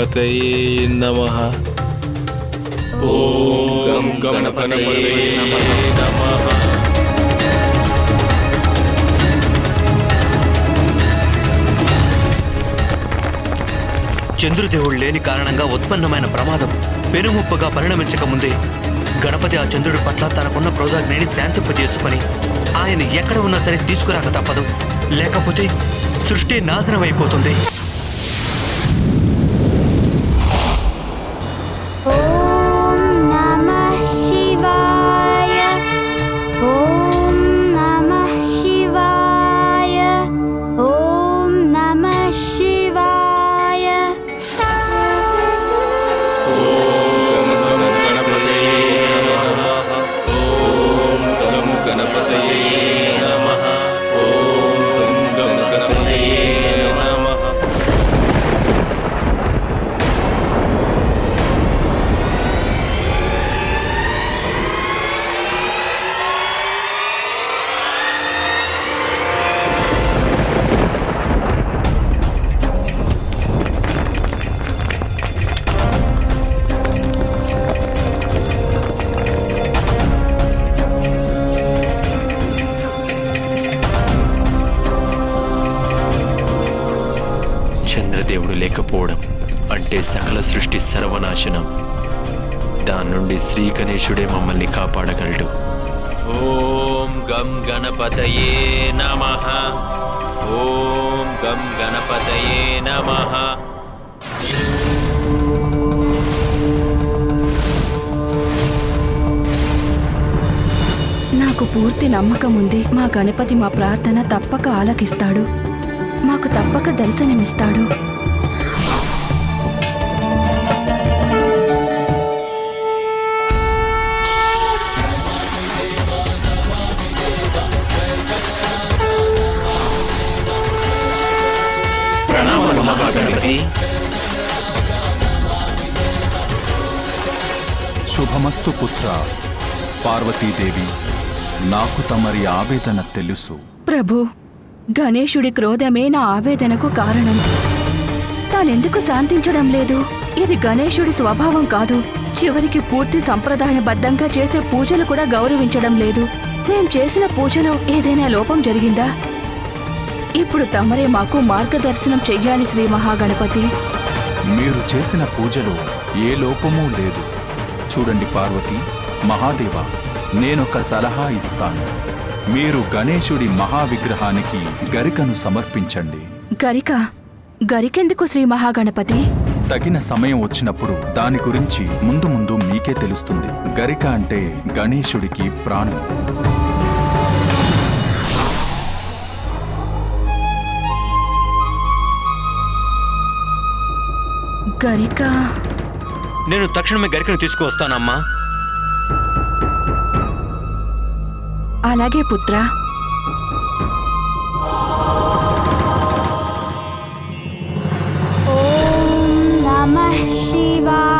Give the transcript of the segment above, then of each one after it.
గణపతయే నమ ఓం గణపతయే నమ చంద్రుదేవుడు లేని కారణంగా ఉత్పన్నమైన ప్రమాదం పెనుముప్పగా పరిణమించక ముందే గణపతి ఆ చంద్రుడి పట్ల తనకున్న క్రోధాగ్నిని శాంతింపజేసుకొని ఆయన ఎక్కడ ఉన్నా సరే తీసుకురాక తప్పదు. లేకపోతే సృష్టి నాశనమైపోతుంది. గణేశుడే మమ్మల్ని కాపాడగలడు. ఓం గం గణపతయే నమ. ఓం గం గణపతయే నమ. నాకు పూర్తి నమ్మకం ఉంది. మా గణపతి మా ప్రార్థన తప్పక ఆలకిస్తాడు. మాకు తప్పక దర్శనమిస్తాడు. శుభమస్తు పుత్ర. పార్వతీదేవి నాకు తమరి ఆవేదన తెలుసు. ప్రభు గణేశుడి క్రోధమే నా ఆవేదనకు కారణం. తానెందుకు శాంతించడం లేదు? ఇది గణేశుడి స్వభావం కాదు. చివరికి పూర్తి సంప్రదాయబద్ధంగా చేసే పూజలు కూడా గౌరవించడం లేదు. మేం చేసిన పూజలో ఏదైనా లోపం జరిగిందా? ఇప్పుడు తమరే మాకు మార్గదర్శనం చెయ్యాలి శ్రీ మహాగణపతి. మీరు చేసిన పూజలో ఏ లోపమూ లేదు. చూడండి పార్వతి మహాదేవ నేనొక సలహా ఇస్తాను. మీరు గణేశుడి మహావిగ్రహానికి గరికను సమర్పించండి. గరిక? గరికెందుకు శ్రీ మహాగణపతి? తగిన సమయం వచ్చినప్పుడు దాని గురించి ముందు ముందు మీకే తెలుస్తుంది. గరిక అంటే గణేశుడికి ప్రాణం. గరిక? నేను తక్షణమే గరికను తీసుకువస్తానమ్మా. అలాగే పుత్ర. శివా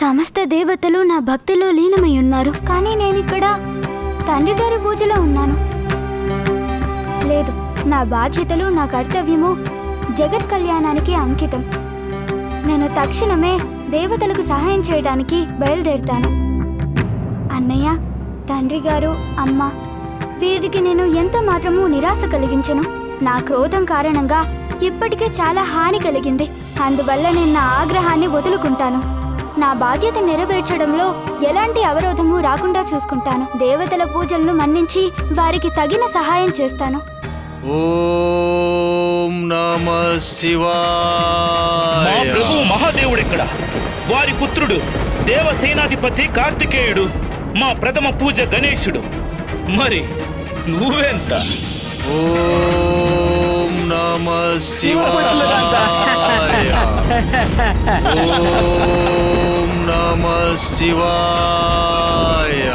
సమస్త దేవతలు నా భక్తిలో లీనమై ఉన్నారు కానీ నేను ఇక్కడ తండ్రి గారి పూజలో ఉన్నాను. లేదు నా బాధ్యతలు నా కర్తవ్యము జగత్ కళ్యాణానికి అంకితం. నేను తక్షణమే దేవతలకు సహాయం చేయడానికి బయలుదేరుతాను. అన్నయ్య తండ్రి గారు అమ్మ వీరికి నేను ఎంత మాత్రమూ నిరాశ కలిగించను. నా క్రోధం కారణంగా ఇప్పటికే చాలా హాని కలిగింది. అందువల్ల నేను నా ఆగ్రహాన్ని వదులుకుంటాను. నా బాధ్యత నెరవేర్చడంలో ఎలాంటి అవరోధము రాకుండా చూసుకుంటాను. దేవతల పూజలను మన్నించి వారికి తగిన సహాయం చేస్తాను. ఓం నమ మా శివాయ ప్రభు మహాదేవుడెక్కడ వారి పుత్రుడు దేవసేనాధిపతి కార్తికేయుడు మా ప్రథమ పూజ గణేశుడు మరి నువ్వెంత? ఓం నమ శివాయ ఓం నమ శివాయ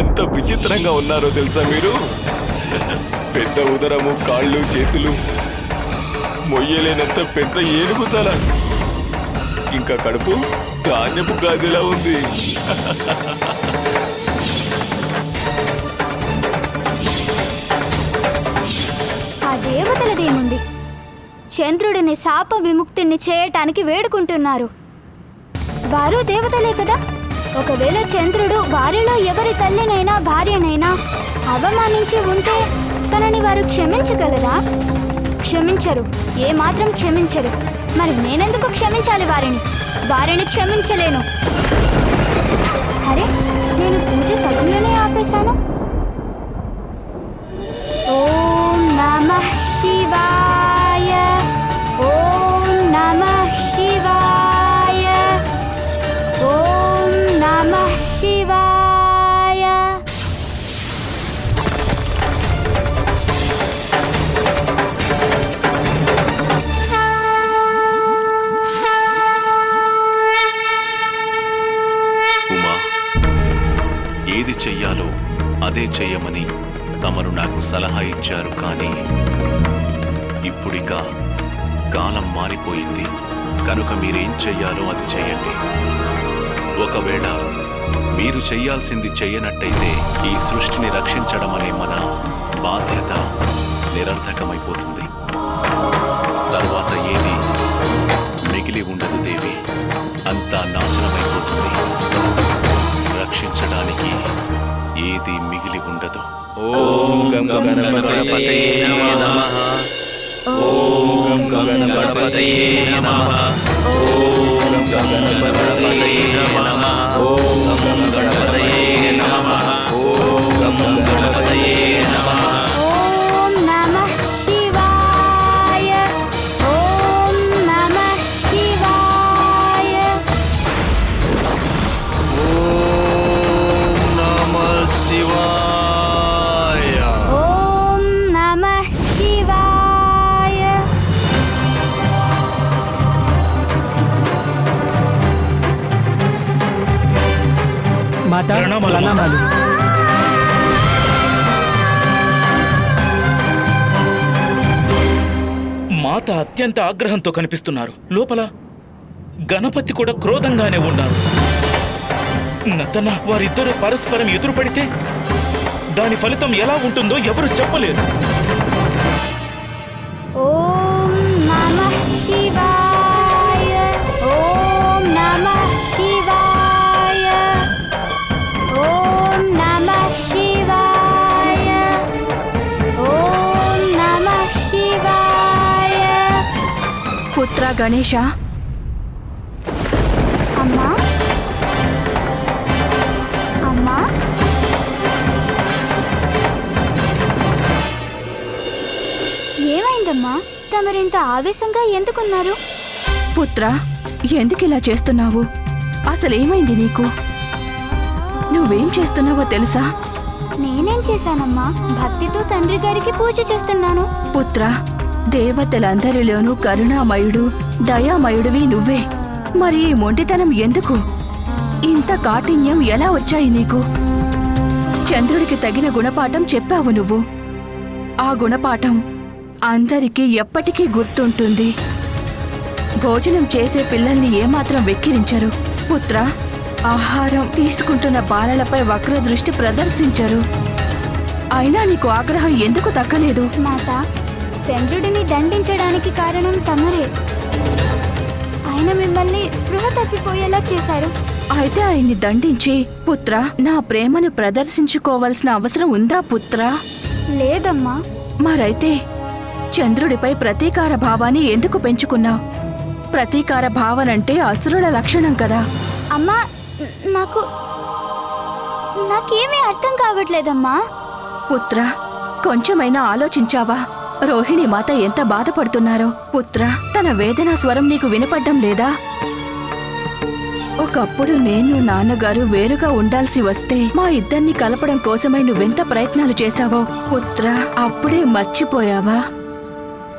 ఎంత విచిత్రంగా ఉన్నారో తెలుసా మీరు? పెద్ద ఉదరము కాళ్ళు చేతులు మొయ్యలేనంత పెద్ద ఏనుగు తల. ఇంకా కడుపు ధాన్యపు గాదిలా ఉంది. దేవతలదేముంది? చంద్రుడిని శాప విముక్తిని చేయటానికి వేడుకుంటున్నారు. వారు దేవతలే కదా? ఒకవేళ చంద్రుడు వారిలో ఎవరి తల్లినైనా భార్యనైనా అవమానించి ఉంటే తనని వారు క్షమించగలరా? క్షమించరు. ఏ మాత్రం క్షమించరు. మరి నేనెందుకు క్షమించాలి వారిని? వారిని క్షమించలేను. అరే నేను పూజ సగంలోనే ఆపేశాను. మీరు చెయ్యాల్సింది చెయ్యనట్టయితే ఈ సృష్టిని రక్షించడం అనే మన బాధ్యత నిరర్థకమైపోతుంది. తర్వాత ఏది మిగిలి ఉండదు దేవి. అంతా నాశనమైపోతుంది. రక్షించడానికి ఏది మిగిలి ఉండదు. ఓం గణపతయే ఓం గణపతయే నమః. ఓం ఓం గం గణపతయే నమః ఓం తాత అత్యంత ఆగ్రహంతో కనిపిస్తున్నారు. లోపల గణపతి కూడా క్రోధంగానే ఉన్నారు. నతన వారిద్దరూ పరస్పరం ఎదురుపడితే దాని ఫలితం ఎలా ఉంటుందో ఎవరు చెప్పలేరు. గణేశ అమ్మా? అమ్మా? ఏమైందమ్మా? తమరింత ఆవేశంగా ఎందుకున్నారు? పుత్ర ఎందుకు ఇలా చేస్తున్నావు? అసలేమైంది నీకు? నువ్వేం చేస్తున్నావో తెలుసా? నేనేం చేశానమ్మా? భక్తితో తండ్రి గారికి పూజ చేస్తున్నాను. పుత్ర దేవతలందరిలోనూ కరుణామయుడు దయామయుడివి నువ్వే. మరి ఈ మొండితనం ఎందుకు? ఇంత కాఠిన్యం ఎలా వచ్చాయి నీకు? చంద్రుడికి తగిన గుణపాఠం చెప్పావు నువ్వు. ఆ గుణపాఠం అందరికీ ఎప్పటికీ గుర్తుంటుంది. భోజనం చేసే పిల్లల్ని ఏమాత్రం వెక్కిరించరు. పుత్ర ఆహారం తీసుకుంటున్న బాలలపై వక్ర దృష్టి ప్రదర్శించరు. అయినా నీకు ఆగ్రహం ఎందుకు తగ్గలేదు మాతా చంద్రుడిని దండించడానికి కారణం తమరే. ఆయన మిమ్మల్ని స్పృహ తప్పిపోయేలా చేశారు. అయితే ఆయన్ని దండించి పుత్ర నా ప్రేమను ప్రదర్శించుకోవాల్సిన అవసరం ఉందా పుత్ర? లేదమ్మా. మరైతే చంద్రుడిపై ప్రతీకార భావాన్ని ఎందుకు పెంచుకున్నావు? ప్రతీకార భావనంటే అసురుల లక్షణం కదా. అమ్మా నాకు నాకేమీ అర్థం కావట్లేదమ్మా. పుత్ర కొంచెమైనా ఆలోచించావా? రోహిణి మాత ఎంత బాధపడుతున్నారో. పుత్ర తన వేదనా స్వరం నీకు వినపడ్డం లేదా? ఒకప్పుడు నేను నాన్నగారు వేరుగా ఉండాల్సి వస్తే మా ఇద్దరిని కలపడం కోసమై నువ్వెంత ప్రయత్నాలు చేశావో? పుత్ర అప్పుడే మర్చిపోయావా?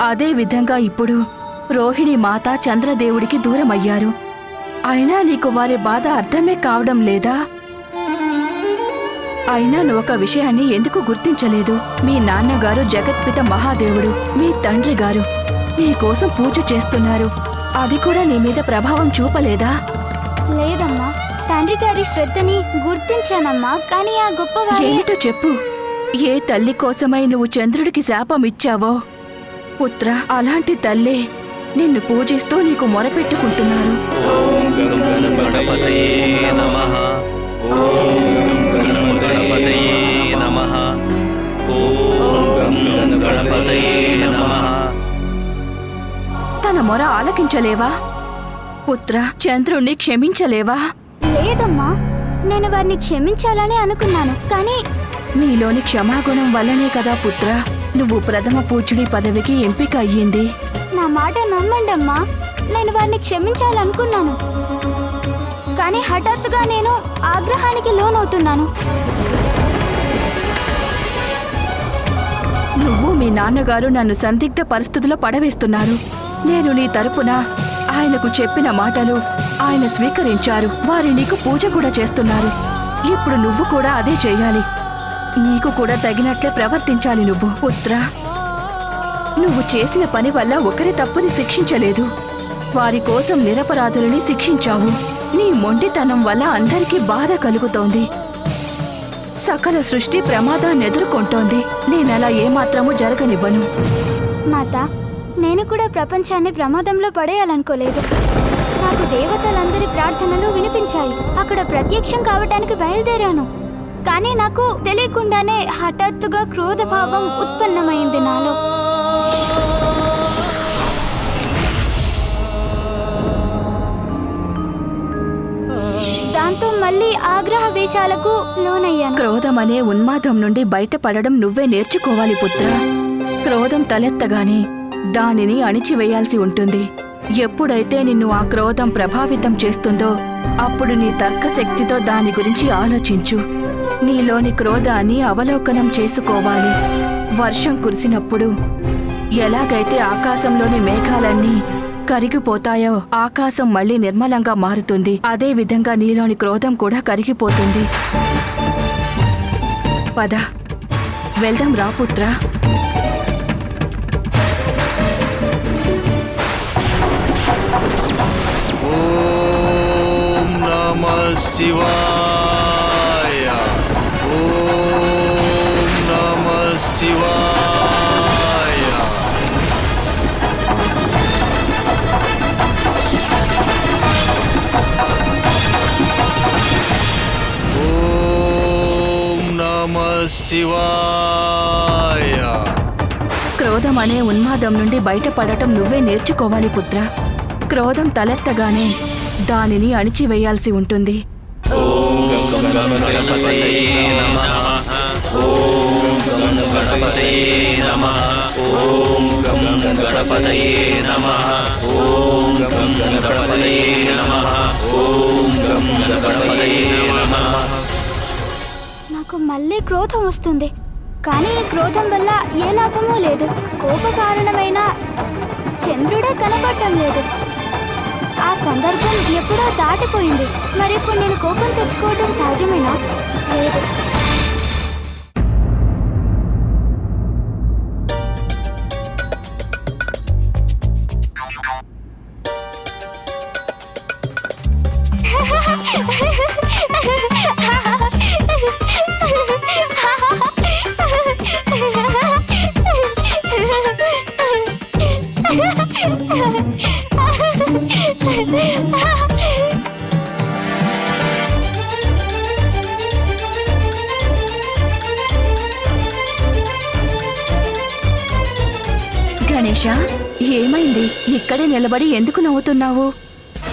అదే విధంగా ఇప్పుడు రోహిణి మాత చంద్రదేవుడికి దూరమయ్యారు. అయినా నీకు వారి బాధ అర్థమే కావడం లేదా? అయినా నువ్వు ఒక విషయాన్ని ఎందుకు గుర్తించలేదు? మీ నాన్నగారు జగత్పిత మహాదేవుడు మీ తండ్రి గారు. నీ కోసం పూజ చేస్తున్నారు. అది కూడా నీ మీద ప్రభావం చూపలేదా? లేదమ్మా. తండ్రి గారి శ్రద్ధని గుర్తించానమ్మా. కానీ ఆ గొప్పవారి ఏమిటో చెప్పు. ఏ తల్లి కోసమై నువ్వు చంద్రుడికి శాపం ఇచ్చావో? పుత్ర అలాంటి తల్లే నిన్ను పూజిస్తూ నీకు మొరపెట్టుకుంటున్నారు. ఓం గం గణపతయే నమః. ఓం గం గణపతయే నమః ఓం గం గణపతయే నమః తన మొర ఆలకించలేవా? పుత్ర చంద్రుణ్ణి క్షమించలేవా? లేదమ్మా నేను వారిని క్షమించాలని అనుకున్నాను కానీ నీలోని క్షమాగుణం వల్లనే కదా పుత్ర నువ్వు ప్రథమ పూజుడి పదవికి ఎంపిక అయ్యింది. నా మాట నమ్మండమ్మా నేను వారిని క్షమించాలనుకున్నాను. కానీ హఠాత్తుగా నేను ఆగ్రహానికి లోనవుతున్నాను. మీ నాన్నగారు నన్ను సందిగ్ధ పరిస్థితుల్లో పడవేస్తున్నారు. నేను నీ తరపున ఆయనకు చెప్పిన మాటలు ఆయన స్వీకరించారు. వారి నీకు పూజ కూడా చేస్తున్నారు. ఇప్పుడు నువ్వు కూడా అదే చేయాలి. నీకు కూడా తగినట్లే ప్రవర్తించాలి నువ్వు పుత్ర. నువ్వు చేసిన పని వల్ల ఒకరి తప్పుని శిక్షించలేదు. వారి కోసం నిరపరాధులని శిక్షించావు. నీ మొండితనం వల్ల అందరికీ బాధ కలుగుతోంది. సకల సృష్టి ప్రమాదాన్ని ఎదుర్కొంటోంది. నేనలా ఏమాత్రమూ జరగనివ్వను. మాత నేను కూడా ప్రపంచాన్ని ప్రమాదంలో పడేయాలనుకోలేదు. నాకు దేవతలందరి ప్రార్థనలు వినిపించాయి. అక్కడ ప్రత్యక్షం కావటానికి బయలుదేరాను. కానీ నాకు తెలియకుండానే హఠాత్తుగా క్రోధభావం ఉత్పన్నమైంది నాలో. దాంతో మళ్ళీ ఆగ్రహ వేషాలకు లోనయ్యాను. క్రోధం అనే ఉన్మాదం నుండి బయటపడడం నువ్వే నేర్చుకోవాలి పుత్ర. క్రోధం తలెత్తగానే దానిని అణిచివేయాల్సి ఉంటుంది. ఎప్పుడైతే నిన్ను ఆ క్రోధం ప్రభావితం చేస్తుందో అప్పుడు నీ తర్కశక్తితో దాని గురించి ఆలోచించు. నీలోని క్రోధాన్ని అవలోకనం చేసుకోవాలి. వర్షం కురిసినప్పుడు ఎలాగైతే ఆకాశంలోని మేఘాలన్నీ కరిగిపోతాయో? ఆకాశం మళ్ళీ నిర్మలంగా మారుతుంది. అదే విధంగా నీలోని క్రోధం కూడా కరిగిపోతుంది. పద. వెళ్దాం రా పుత్ర. ఓం నమ శివాయ. ఓం నమ శివాయ. శివాయ. క్రోధం అనే ఉన్మాదం నుండి బయటపడటం నువ్వే నేర్చుకోవాలి పుత్ర. క్రోధం తలెత్తగానే దానిని అణిచివేయాల్సి ఉంటుంది. ఓం గం గణపతయే నమః. ఓం గం గణపతయే నమః. నాకు మళ్ళీ క్రోధం వస్తుంది. కానీ ఈ క్రోధం వల్ల ఏ లాభమూ లేదు. కోప కారణమైన చంద్రుడే కనపడటం లేదు. ఆ సందర్భం ఎప్పుడో దాటిపోయింది. మరిప్పుడు నేను కోపం తెచ్చుకోవడం సహజమేనా? లేదు. ఏమైంది? ఇక్కడే నిలబడి ఎందుకు నవ్వుతున్నావు?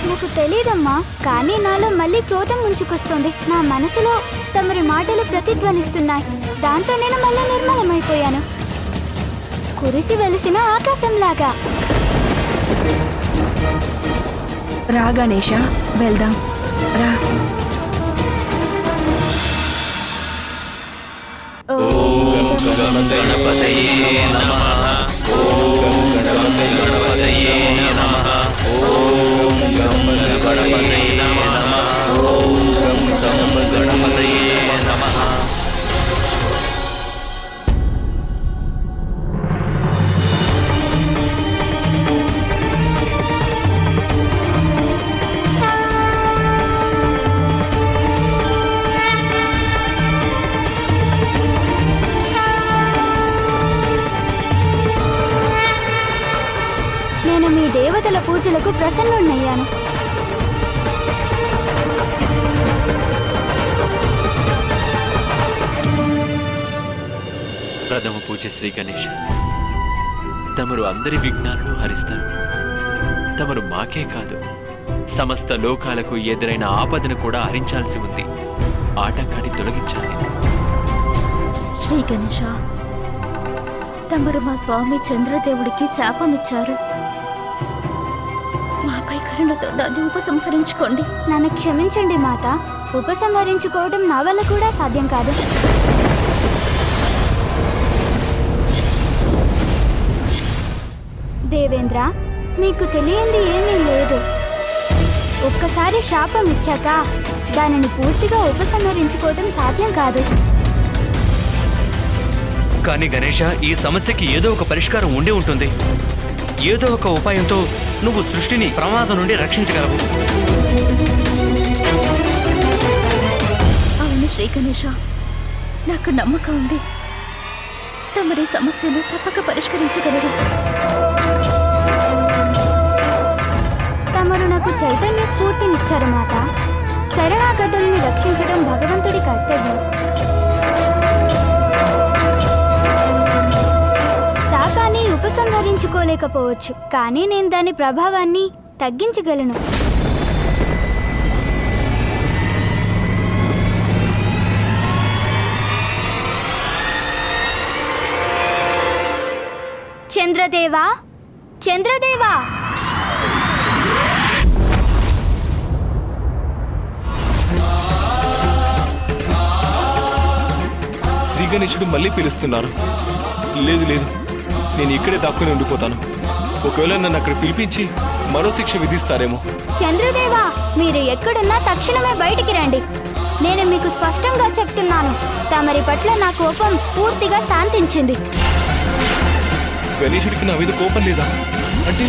నాకు తెలియదమ్మా కానీ నాలో మళ్ళీ క్రోధం ముంచుకొస్తుంది. నా మనసులో తమరి మాటలు ప్రతిధ్వనిస్తున్నాయి. దాంతో నేను మళ్ళీ నిర్మలమైపోయాను. కురిసి వెలిసిన ఆకాశంలాగా. రా గణేష వెళ్దాం. రా. ఓం గణపతయే నమః. ఓం గణపతయే నమః ఓం గణపతయే పూజలకు ప్రసన్నున్నయ్యాను ప్రథమ పూజ శ్రీ గణేష. తమరు అందరి విఘ్నాలను హరిస్తారు. తమరు మాకే కాదు సమస్త లోకాలకు ఎదురైన ఆపదను కూడా హరించాల్సి ఉంది. ఆటంకాన్ని తొలగించాలి. శ్రీ గణేష తమరు మా స్వామి చంద్రదేవుడికి శాపమిచ్చారు. కరుణతో దాన్ని ఉపసంహరించుకోండి. నన్ను క్షమించండి మాత. ఉపసంహరించుకోవడం నా వల్ల కూడా సాధ్యం కాదు. దేవేంద్ర మీకు తెలియంది ఏమీ లేదు. ఒక్కసారి శాపం ఇచ్చాక దానిని పూర్తిగా ఉపసంహరించుకోవడం సాధ్యం కాదు. కానీ గణేష ఈ సమస్యకి ఏదో ఒక పరిష్కారం ఉండి ఉంటుంది. ఏదో ఒక ఉపాయంతో నువ్వు సృష్టిని ప్రమాదం నుండి రక్షించగలవు. అవును శ్రీ గణేష నాకు నమ్మకం ఉంది. తమరి సమస్యను తప్పక పరిష్కరించగలరు. తమరు నాకు చైతన్య స్ఫూర్తినిచ్చారు మాత. శరణాగతుల్ని రక్షించడం భగవంతుడి కర్తవ్యం. ఉపసంహరించుకోలేకపోవచ్చు. కానీ నేను దాని ప్రభావాన్ని తగ్గించగలను. చంద్రదేవా? చంద్రదేవా? శ్రీ గణేశుడు మళ్ళీ పిలుస్తున్నారు లేదు లేదు. నేను ఇక్కడే దాక్కుని ఉండిపోతాను. ఒకవేళ నన్ను అక్కడ పిలిపించి మరో శిక్ష విధిస్తారేమో. చంద్రదేవా మీరు ఎక్కడున్నా తక్షణమే బయటికి రండి. నేను మీకు స్పష్టంగా చెప్తున్నాను. తమరి పట్ల నా కోపం పూర్తిగా శాంతించింది. గణేశుడికి నా మీద కోపం లేదా? అంటే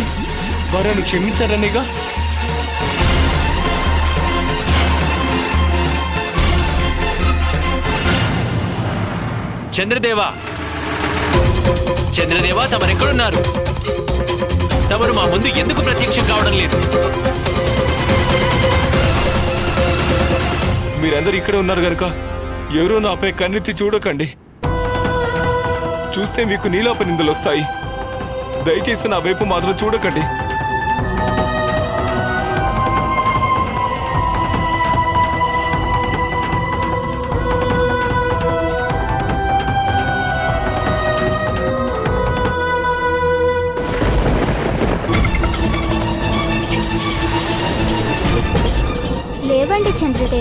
వారు క్షమించారనేగా? చంద్రదేవా చంద్రదేవా తమరెక్కడున్నారు తమరు మా ముందు ఎందుకు ప్రత్యక్షం కావడం లేదు? మీరందరూ ఇక్కడే ఉన్నారు గనుక ఎవరూ నాపై కన్నెత్తి చూడకండి. చూస్తే మీకు నీలోప నిందలు వస్తాయి దయచేసి నా వైపు మాత్రం చూడకండి.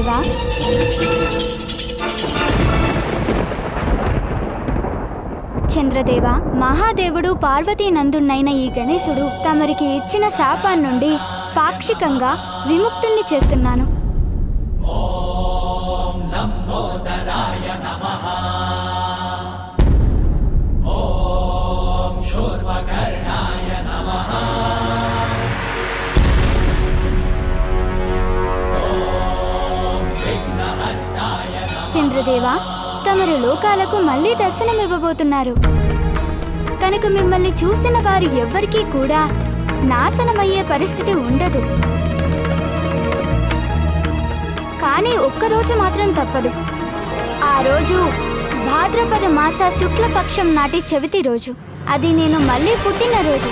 చంద్రదేవా చంద్రదేవ మహాదేవుడు పార్వతీ నందునైన ఈ గణేశుడు తమరికి ఇచ్చిన శాపాన్ నుండి పాక్షికంగా విముక్తుణ్ణి చేస్తున్నాను. చంద్రదేవ తమరు లోకాలకు మళ్ళీ దర్శనమివ్వబోతున్నారు. కనుక మిమ్మల్ని చూసిన వారు ఎవ్వరికీ కూడా నాశనమయ్యే పరిస్థితి ఉండదు. కానీ ఒక్కరోజు మాత్రం తప్పదు. ఆ రోజు భాద్రపద మాస శుక్లపక్షం నాటి చవితి రోజు. అది నేను మళ్ళీ పుట్టినరోజు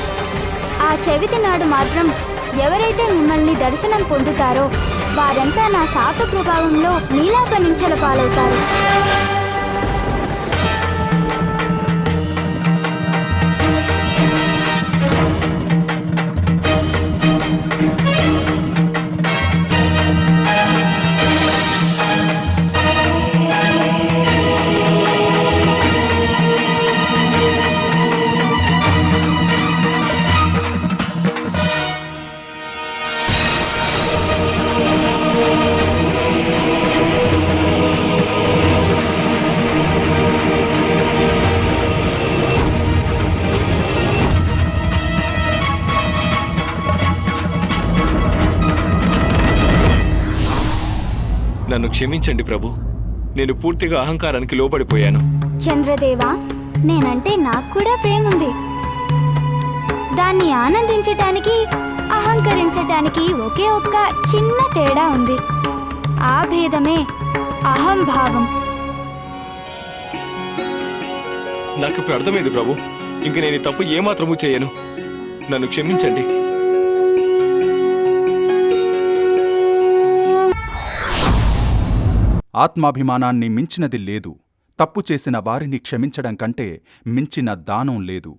ఆ చెవితి నాడు మాత్రం ఎవరైతే మిమ్మల్ని దర్శనం పొందుతారో వారంతా నా శాప ప్రభావంలో నీలాపనించల పాలవుతారు. క్షమించండి ప్రభు. నేను పూర్తిగా అహంకారానికి లోబడిపోయాను. చంద్రదేవా నేనంటే నాకు కూడా ప్రేమ ఉంది దాన్ని ఆనందించటానికి అహంకరించటానికి ఒకే ఒక్క చిన్న తేడా ఉంది. ఆ భేదమే అహంభావం. నాకు ఇప్పుడు అర్థమైంది ప్రభు. ఇంక నేను తప్పు ఏమాత్రము చేయను. నన్ను క్షమించండి. ఆత్మాభిమానాన్ని మించినది లేదు. తప్పు చేసిన వారిని క్షమించడం కంటే మించిన దానం లేదు.